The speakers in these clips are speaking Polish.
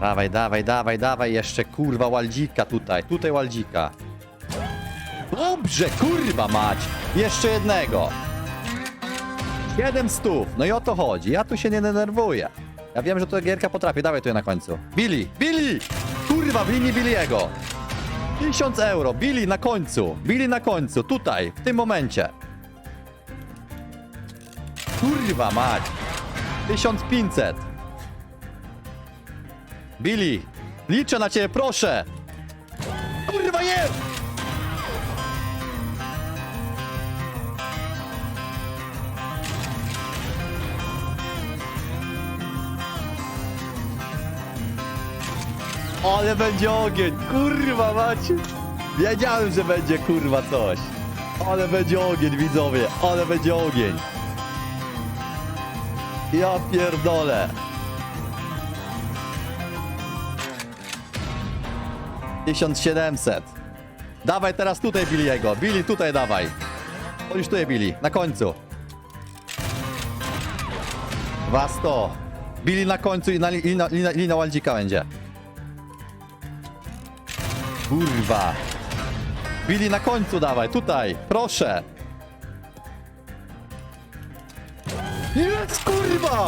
Dawaj, dawaj, dawaj, dawaj, jeszcze kurwa waldzika tutaj, tutaj waldzika. Dobrze, kurwa mać! Jeszcze jednego. 7 stów, no i o to chodzi, ja tu się nie denerwuję. Ja wiem, że to gierka potrafi, dawaj tu je na końcu. Billy, Billy! Kurwa, w linii Billy'ego. 1000 euro, Billy na końcu, Billy na końcu, tutaj, w tym momencie. Kurwa mać. 1500. Billy, liczę na ciebie, proszę. Kurwa jest! Ale będzie ogień, kurwa macie. Wiedziałem, że będzie kurwa coś. Ale będzie ogień, widzowie, ale będzie ogień. Ja pierdolę. Tysiąc siedemset. Dawaj teraz tutaj Billy'ego. Billy, tutaj dawaj. Chodź tutaj, Billy, na końcu. Dwa sto. Billy na końcu i na li- lina, lina, lina Waldzika będzie. Kurwa. Billy na końcu dawaj, tutaj, proszę. Jest kurwa!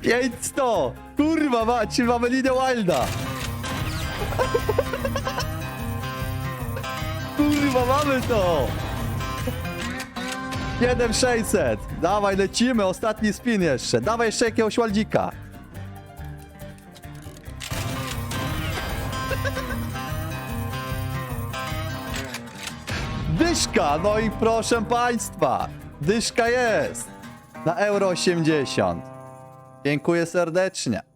Pięć sto! Kurwa macie, mamy linię Wilda! Kurwa, mamy to! 7600! Dawaj, lecimy, ostatni spin jeszcze. Dawaj jeszcze jakiegoś Waldzika. Dyszka, no i proszę państwa, dyszka jest na euro 80. Dziękuję serdecznie.